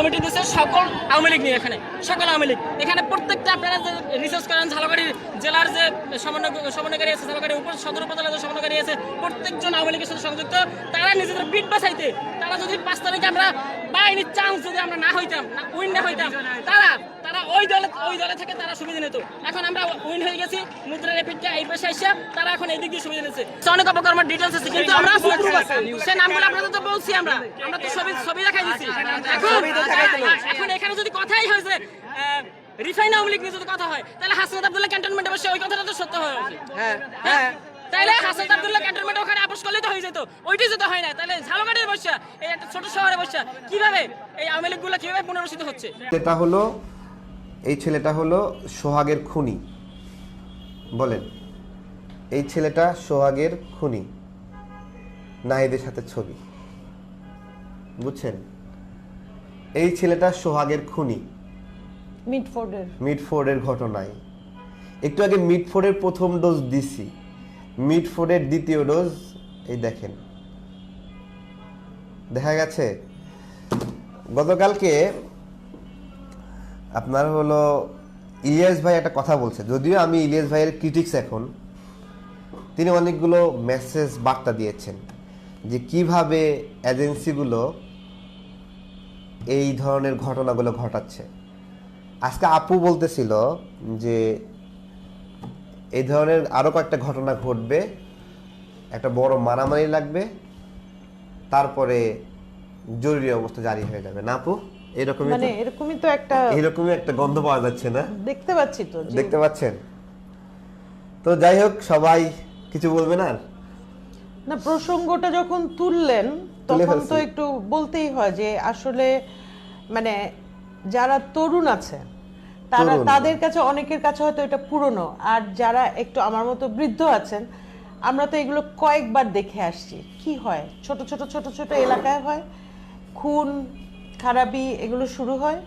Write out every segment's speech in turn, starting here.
Committee দিচ্ছে সকল আওয়ামী লীগ নিয়ে এখানে, সকল আওয়ামী লীগ। এখানে প্রত্যেকটা আপনারা যে রিসার্চ করেন, ঝালকাঠি জেলার যে সমন্বয়, সমন্বয়কারী আছে, ঝালকাঠি উপর সদর উপজেলার যে সমন্বয়কারী আছে, প্রত্যেকজন আওয়ামী লীগের সাথে সংযুক্ত। তারা নিজেদের বিট বাঁচাইতে, তারা যদি পাঁচ তারিখে আমরা বাইনি চান্স যদি আমরা না হইতাম, না, উইন না হইতাম, তারা ওই দলে ওই দলে থেকে তারা সুবিধা নিত। এখন আমরা উইন হয়ে গেছি মুদ্রা রেপিডটা এই পাশে আইসা তারা এখন এই দিক দিয়ে সুবিধা নিচ্ছে। অনেক অপকর্মের ডিটেলস আছে কিন্তু আমরা সে নামগুলো আপনাদের তো বলছি আমরা। আমরা তো ছবি ছবি দেখাই দিচ্ছি এখন এখন এখানে যদি কথাই হয়েছে রিফাইন আওয়ামী লীগ নিয়ে যদি কথা হয় তাহলে হাসনাত আব্দুল্লাহ ক্যান্টনমেন্টে বসে ওই কথাটা তো সত্য হয় হ্যাঁ হ্যাঁ তাহলে হাসনাত আব্দুল্লাহ ক্যান্টনমেন্টে ওখানে আপোষ করলেই তো হয়ে যেত। ওইটাই যেতে হয় না তাহলে ঝালকাঠির বসা এই একটা ছোট শহরে বসা কীভাবে এই আওয়ামী লীগগুলো কীভাবে পুনর্বাসিত হচ্ছে? ছেলেটা হলো এই ছেলেটা হলো সোহাগের খুনি। বলেন এই ছেলেটা সোহাগের খুনি নাহিদের সাথে ছবি। বুঝছেন? এই ছেলেটা সোহাগের খুনি। মিডফোর্ডের। মিডফোর্ডের ঘটনায়। একটু আগে মিডফোর্ডের প্রথম ডোজ দিছি। মিডফোর্ডের দ্বিতীয় ডোজ এই দেখেন। দেখা গেছে গতকালকে আপনার হলো ইলিয়াস ভাই একটা কথা বলছে। যদিও আমি ইলিয়াস ভাইয়ের ক্রিটিক্স এখন, তিনি অনেকগুলো মেসেজ বার্তা দিয়েছেন যে কীভাবে এজেন্সিগুলো এই ধরনের ঘটনাগুলো ঘটাচ্ছে। আজকে আপু বলতেছিল যে এই ধরনের আরও কয়েকটা ঘটনা ঘটবে, একটা বড় মারামারি লাগবে, তারপরে জরুরি অবস্থা জারি হয়ে যাবে। না আপু? এরকমই মানে এরকমই তো একটা এরকমই একটা গন্ধ পাওয়া যাচ্ছে না? দেখতে পাচ্ছি তো দেখতে পাচ্ছেন? তো যাই হোক সবাই কিছু বলবেন আর? না প্রসঙ্গটা যখন তুললেন তখন তো একটু বলতেই হয় যে আসলে মানে যারা তরুণ আছে তারা তাদের কাছে অনেকের কাছে হয়তো এটা পুরনো। আর যারা একটু আমার মতো বৃদ্ধ আছেন আমরা তো এগুলো কয়েকবার দেখে আসছি। কি হয়? ছোট ছোট ছোট ছোট এলাকায় হয়? খুন খারাপি এগুলো শুরু হয়।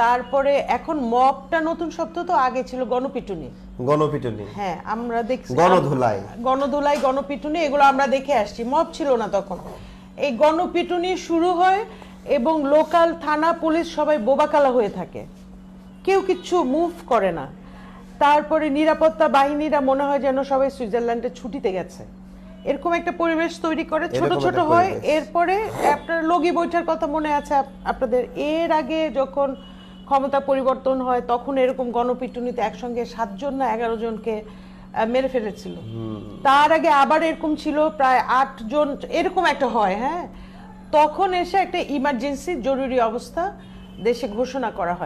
তারপরে এখন মবটা নতুন শব্দ তো আগে ছিল গণপিটুনি। গণপিটুনি। হ্যাঁ আমরা দেখছি গণধোলাই। গণধোলাই গণপিটুনি এগুলো আমরা দেখে আসছি। মব ছিল না তখন। এই গণপিটুনি শুরু হয় এবং লোকাল থানা পুলিশ সবাই বোবাকালা হয়ে থাকে। কেউ কিচ্ছু মুভ করে না। তারপরে নিরাপত্তা বাহিনীরা মনে হয় যেন সবাই সুইজারল্যান্ডে ছুটিতে গেছে। এরকম একটা পরিবেশ তৈরি করে ছোট ছোট হয়। এরপরে আপনার লগি বৈঠার কথা মনে আছে আপনাদের। এর আগে যখন ক্ষমতা পরিবর্তন হয় তখন এরকম গণপিটুনিতে একসঙ্গে সাতজন না এগারো জনকে মেরে ফেলেছিল। তার আগে আবার এরকম ছিল প্রায় আট জন এরকম একটা হয় হ্যাঁ? তখন এসে একটা ইমার্জেন্সি জরুরি অবস্থা দেশে ঘোষণা করা হয়।